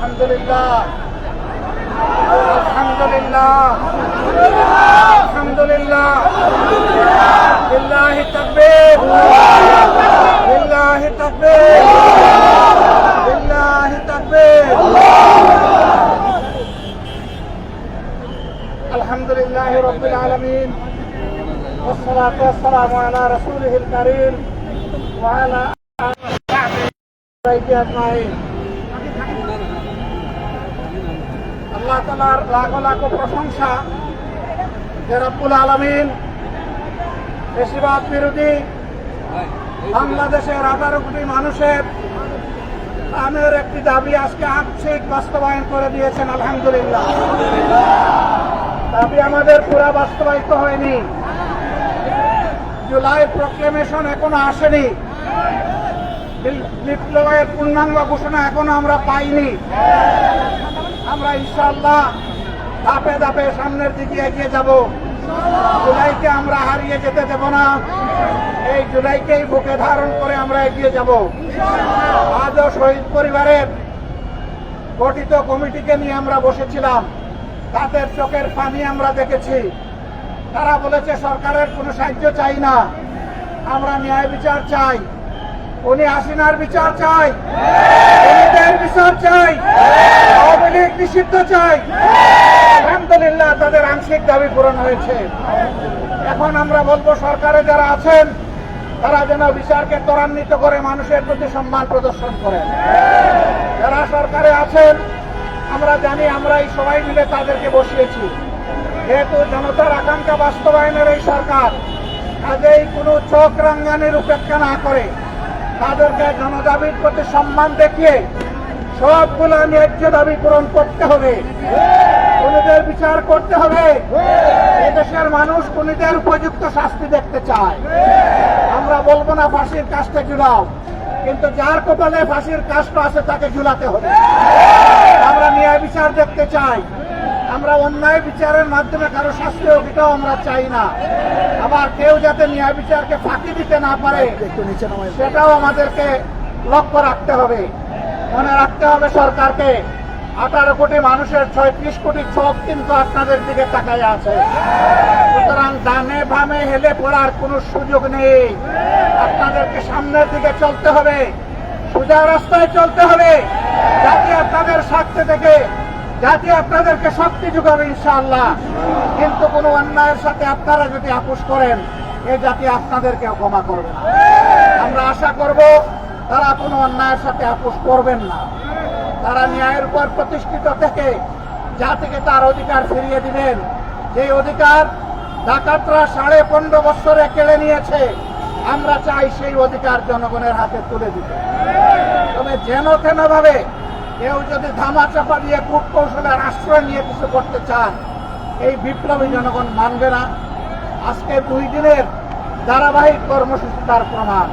الحمد لله. الحمد لله. الحمد لله. لله التكبير لله التكبير لله التكبير الحمد لله رب العالمين. والصلاة والسلام على رسوله الكريم وعلى آله وصحبه أجمعين. আল্লাহ তালার লাখো লাখো প্রশংসা। রব্বুল আলমিন বেশিরভাগ বিরোধী বাংলাদেশের আঠারো কোটি মানুষের প্রাণের একটি দাবি আজকে আংশিক বাস্তবায়ন করে দিয়েছেন, আলহামদুলিল্লাহ। দাবি আমাদের পুরা বাস্তবায়িত হয়নি। জুলাই প্রক্লেমেশন এখনও আসেনি। বিপ্লবের পূর্ণাঙ্গ ঘোষণা এখনও আমরা পাইনি। আমরা ইনশাল্লাহ ধাপে ধাপে সামনের দিকে এগিয়ে যাব। জুলাইকে আমরা হারিয়ে যেতে দেব না। এই জুলাইকেই বুকে ধারণ করে আমরা এগিয়ে যাব। আজও শহীদ পরিবারের গঠিত কমিটিকে নিয়ে আমরা বসেছিলাম। তাদের চোখের পানি আমরা দেখেছি। তারা বলেছে, সরকারের কোনো সাহায্য চাই না। আমরা ন্যায় বিচার চাই। উনি হাসিনার বিচার চাই। খুনিদের বিচার চাই। আওয়ামী লীগ নিষিদ্ধ চাই। আলহামদুলিল্লাহ তাদের আংশিক দাবি পূরণ হয়েছে। এখন আমরা বলব সরকারে যারা আছেন, তারা যেন বিচারকে ত্বরান্বিত করে মানুষের প্রতি সম্মান প্রদর্শন করেন। যারা সরকারে আছেন, আমরা জানি আমরা এই সবাই মিলে তাদেরকে বসিয়েছি। যেহেতু জনতার আকাঙ্ক্ষা বাস্তবায়নের এই সরকার, কাজেই কোনো চোখ রাঙ্গানির উপেক্ষা না করে তাদেরকে জনদাবির প্রতি সম্মান দেখিয়ে সবগুলো ন্যায্য দাবি পূরণ করতে হবে। খুনিদের বিচার করতে হবে। এদেশের মানুষ খুনিদের উপযুক্ত শাস্তি দেখতে চায়। আমরা বলব না ফাঁসির কাজটা ঝুলাও, কিন্তু যার কপালে ফাঁসির কাজটা আছে তাকে ঝুলাতে হবে। আমরা ন্যায় বিচার দেখতে চাই। আমরা অন্যায় বিচারের মাধ্যমে কারও শাস্তি হোক এটাও আমরা চাই না। আবার কেউ যাতে ন্যায় বিচারকে ফাঁকি দিতে না পারে সেটাও আমাদেরকে লক্ষ্য রাখতে হবে। মনে রাখতে হবে সরকারকে আঠারো কোটি মানুষের ছয়ত্রিশ কোটি চোখ কিন্তু আপনাদের দিকে তাকায় আছে। সুতরাং ডানে বামে হেলে পড়ার কোনো সুযোগ নেই। আপনাদেরকে সামনের দিকে চলতে হবে সোজা রাস্তায় চলতে হবে যাতে আপনাদের স্বার্থে থেকে জাতি আপনাদেরকে শক্তি যোগাবে ইনশাআল্লাহ। কিন্তু কোনো অন্যায়ের সাথে আপনারা যদি আপোষ করেন, এ জাতি আপনাদেরকে ক্ষমা করবে আমরা আশা করব, তারা কোনো অন্যায়ের সাথে আপোষ করবেন না। তারা ন্যায়ের উপর প্রতিষ্ঠিত থেকে জাতিকে তার অধিকার ফিরিয়ে দিবেন। যে অধিকার ডাকাতরা সাড়ে পনেরো বছরে কেড়ে নিয়েছে, আমরা চাই সেই অধিকার জনগণের হাতে তুলে দিতে। তবে যেন তেন ভাবে কেউ যদি ধামা চাপা দিয়ে কূট কৌশলের আশ্রয় নিয়ে কিছু করতে চান এই বিপ্লবী জনগণ মানবে না। আজকে দুই দিনের ধারাবাহিক কর্মসূচি তার প্রমাণ।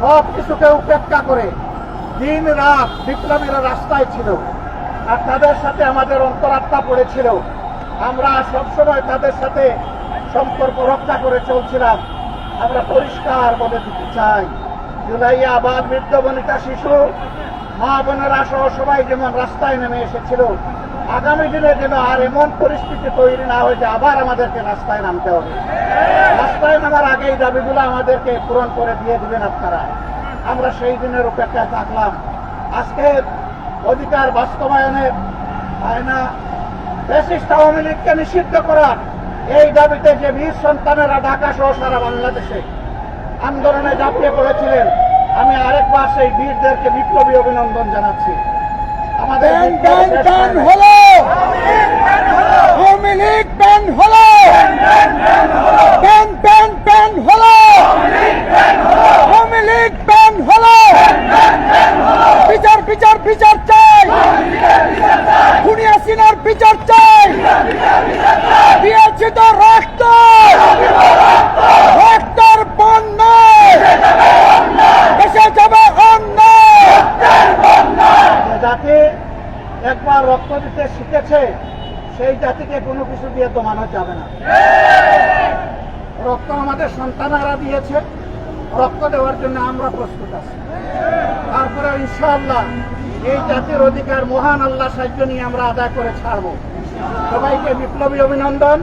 সব কিছুকে উপেক্ষা করে দিন রাত বিপ্লবীরা রাস্তায় ছিল, আর তাদের সাথে আমাদের অন্তরাত্মা পড়েছিল। আমরা সবসময় তাদের সাথে সম্পর্ক রক্ষা করে চলছিলাম। আমরা পরিষ্কার বলে দিতে চাই। জুলাইয়ে আবার বৃদ্ধ বনিতা শিশু মা বোনেরা সহ সবাই যেমন রাস্তায় নেমে এসেছিল, আগামী দিনে যেন আর এমন পরিস্থিতি তৈরি না হয় যে আবার আমাদেরকে রাস্তায় নামতে হবে। রাস্তায় নামার আগে এই দাবিগুলো আমাদেরকে পূরণ করে দিয়ে দিবেন আপনারা। আমরা সেই দিনের অপেক্ষায় থাকলাম। আজকে অধিকার বাস্তবায়নের আয়না ফ্যাসিস্ট আওয়ামী লীগকে নিষিদ্ধ করার এই দাবিতে যে বীর সন্তানেরা ঢাকা সহ সারা বাংলাদেশে আন্দোলনে ঝাঁপিয়ে পড়েছিলেন আমি আরেকবার সেই বীরদেরকে বিপ্লবী অভিনন্দন জানাচ্ছি আমাদের। হলো আওয়ামী লীগ ব্যান হলো ব্যান ব্যান ব্যান হলো আওয়ামী লীগ ব্যান হলো বিচার বিচার বিচার চাই খুনি হাসিনার বিচার চাই দিয়েছি তো রক্ত রক্তের বন্যায় এসে যাবে অন্যায় যে জাতি একবার রক্ত দিতে শিখেছে, সেই জাতিকে কোনো কিছু দিয়ে দমানো যাবে না। রক্ত আমাদের সন্তানেরা দিয়েছে, রক্ত দেওয়ার জন্য আমরা প্রস্তুত আছি। তারপরে ইনশাআল্লাহ এই জাতির অধিকার মহান আল্লাহ সাহায্য নিয়ে আমরা আদায় করে ছাড়বো। সবাইকে বিপ্লবী অভিনন্দন।